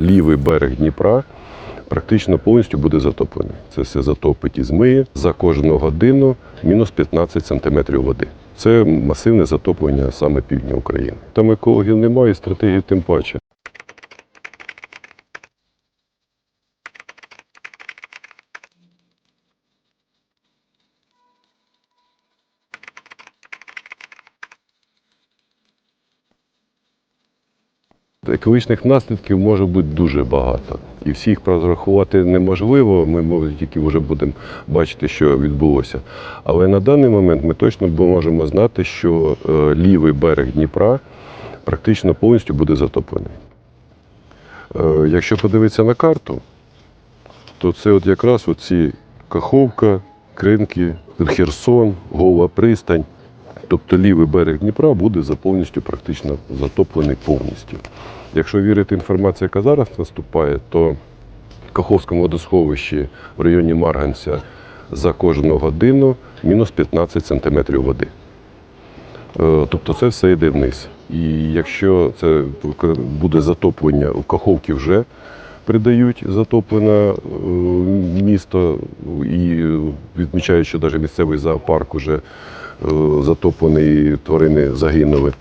Лівий берег Дніпра практично повністю буде затоплений. Це все затопить і змиє за кожну годину мінус 15 сантиметрів води. Це масивне затоплення саме півдня України. Там екологів немає, і стратегії тим паче. Екологічних наслідків може бути дуже багато. І всіх розрахувати неможливо. Ми може, тільки вже будемо бачити, що відбулося. Але на даний момент ми точно можемо знати, що е, лівий берег Дніпра практично повністю буде затоплений. Е, Якщо подивитися на карту, то це от якраз оці Каховка, Кринки, Херсон, Гола пристань. Тобто лівий берег Дніпра буде за повністю практично затоплений повністю. Якщо вірити інформації, яка зараз наступає, то в Каховському водосховищі в районі Марганця за кожну годину мінус 15 сантиметрів води. Е, Тобто це все йде вниз. І якщо це буде затоплення, в Каховці вже придають затоплене е, місто, і відмічають, що навіть місцевий зоопарк вже е, затоплений, і тварини загинули.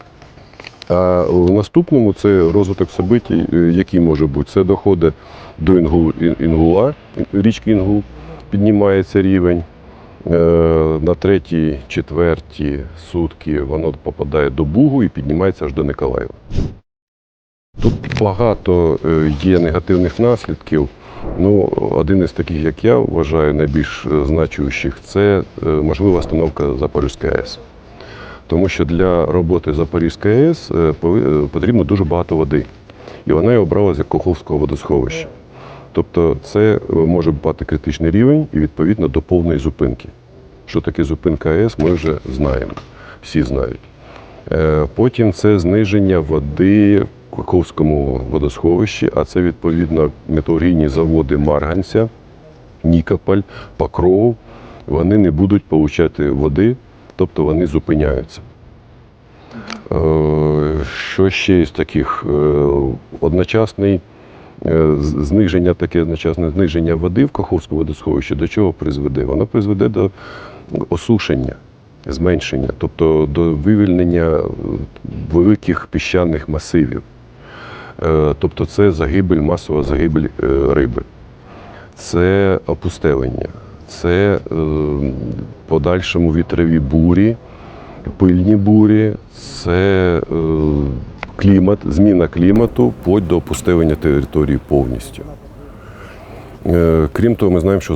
А в наступному це розвиток событий, який може бути. Це доходи до Інгу- Інгула, річки Інгул, піднімається рівень. Е, На третій, четвертій сутки воно попадає до Бугу і піднімається аж до Николаєва. Тут багато е, є негативних наслідків. Ну, один із таких, як я вважаю, найбільш е, значущих, це е, можлива остановка Запорізької АЕС. Тому що для роботи Запорізької АЕС потрібно дуже багато води. І вона і обрала з Коховського водосховища. Тобто це може бути критичний рівень і відповідно до повної зупинки. Що таке зупинка АЕС, ми вже знаємо, всі знають. Потім це зниження води в Каховському водосховищі, а це відповідно металургійні заводи Марганця, Нікополь, Покров. Вони не будуть получати води, тобто вони зупиняються. Е, Що ще із таких? Е, Одночасний е, зниження, таке одночасне зниження води в Каховському водосховищі до чого призведе? Воно призведе до осушення, зменшення, тобто до вивільнення великих піщаних масивів. Е, Тобто це загибель, масова загибель е, риби. Це опустелення, це е, подальшому вітрові бурі, пильні бурі, це клімат, зміна клімату, вплоть до опустелення території повністю. Крім того, ми знаємо, що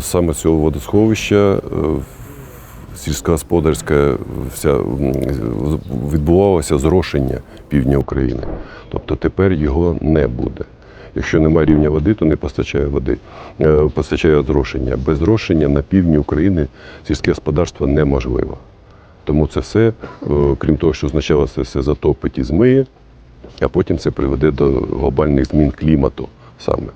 саме цього водосховища сільськогосподарське вся відбувалося зрошення півдня України. Тобто тепер його не буде. Якщо немає рівня води, то не постачає води, е, постачає зрошення. Без зрошення на півдні України сільське господарство неможливо. Тому це все, е, крім того, що спочатку це все затопить і змиє, а потім це приведе до глобальних змін клімату саме.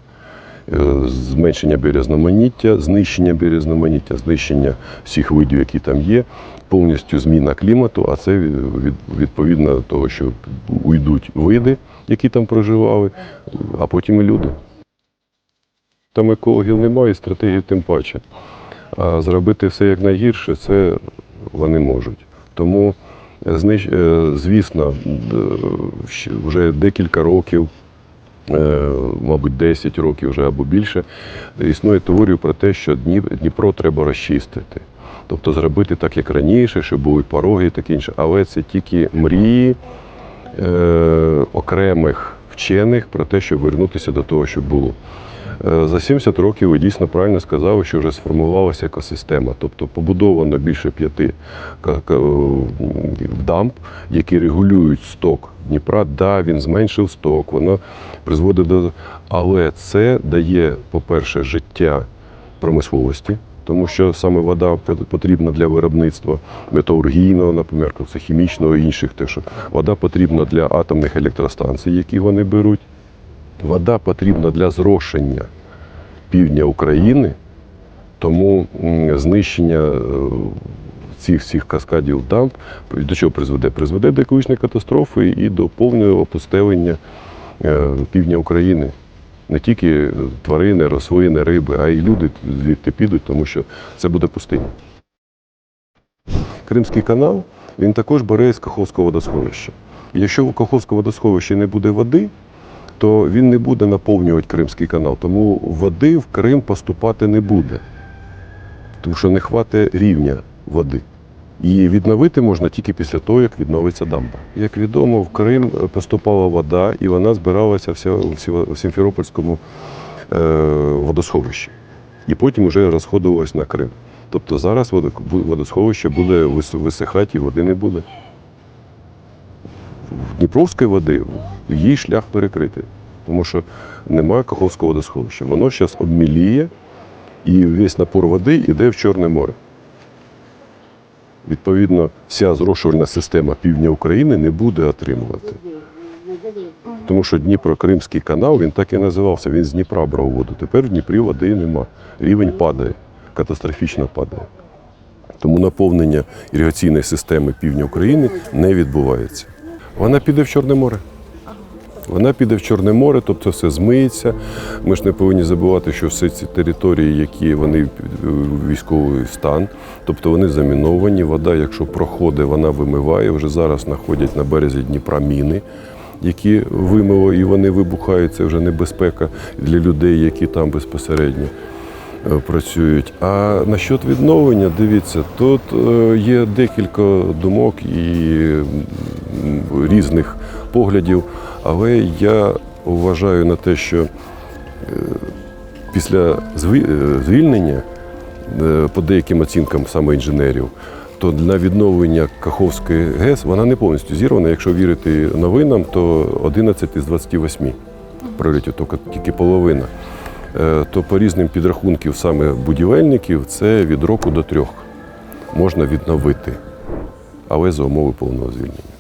Е, Зменшення біорізноманіття, знищення біорізноманіття, знищення всіх видів, які там є, повністю зміна клімату, а це від- від- відповідно до того, що уйдуть види, які там проживали, а потім і люди. Там екологів немає, і стратегії тим паче. А зробити все як найгірше, це вони можуть. Тому, е, е, звісно, вже декілька років, мабуть, 10 років вже або більше, існує теорія про те, що Дніпро треба розчистити. Тобто зробити так, як раніше, щоб були пороги і таке інше. Але це тільки мрії е, окремих вчених про те, щоб вернутися до того, що було. Е, За 70 років ви дійсно правильно сказали, що вже сформувалася екосистема, тобто побудовано більше п'яти ка- дамб, які регулюють сток Дніпра. Да, він зменшив сток, воно призводить до. Але це дає, по-перше, життя промисловості, тому що саме вода пот- потрібна для виробництва металургійного, наприклад, це хімічного і інших. Те, що вода потрібна для атомних електростанцій, які вони беруть. Вода потрібна для зрошення півдня України, тому знищення е, цих всіх каскадів дамб до чого призведе? Призведе до екологічної катастрофи і до повного опустелення е, півдня України. Не тільки тварини, рослини, риби, а й люди звідти підуть, тому що це буде пустиня. Кримський канал він також бере з Каховського водосховища. Якщо у Каховського водосховища не буде води, то він не буде наповнювати Кримський канал. Тому води в Крим поступати не буде, тому що не хватить рівня води. І відновити можна тільки після того, як відновиться дамба. Як відомо, в Крим поступала вода, і вона збиралася вся у Сімферопольському е, водосховищі. І потім вже розходувалась на Крим. Тобто зараз водосховище буде висихати і води не буде. В Дніпровської води її шлях перекритий, тому що немає Каховського водосховища. Воно зараз обміліє і весь напор води йде в Чорне море. Відповідно, вся зрошувальна система півдня України не буде отримувати. Тому що Дніпро-Кримський канал він так і називався. Він з Дніпра брав воду. Тепер в Дніпрі води нема. Рівень падає, катастрофічно падає. Тому наповнення іригаційної системи півдня України не відбувається. Вона піде в Чорне море. Вона піде в Чорне море, тобто все змиється. Ми ж не повинні забувати, що всі ці території, які вони військовий стан, тобто вони заміновані. Вода, якщо проходить, вона вимиває. Вже зараз знаходять на березі Дніпра міни, які вимило і вони вибухають. Це вже небезпека для людей, які там безпосередньо е, працюють. А насчет відновлення, дивіться, тут е, є декілька думок і різних поглядів, але я вважаю на те, що е, після е, звільнення, е, по деяким оцінкам саме інженерів, то для відновлення Каховської ГЕС вона не повністю зірвана. Якщо вірити новинам, то 11 із 28 прольотів, тільки- половина. То по різним підрахункам саме будівельників це від року до трьох можна відновити, але за умови повного звільнення.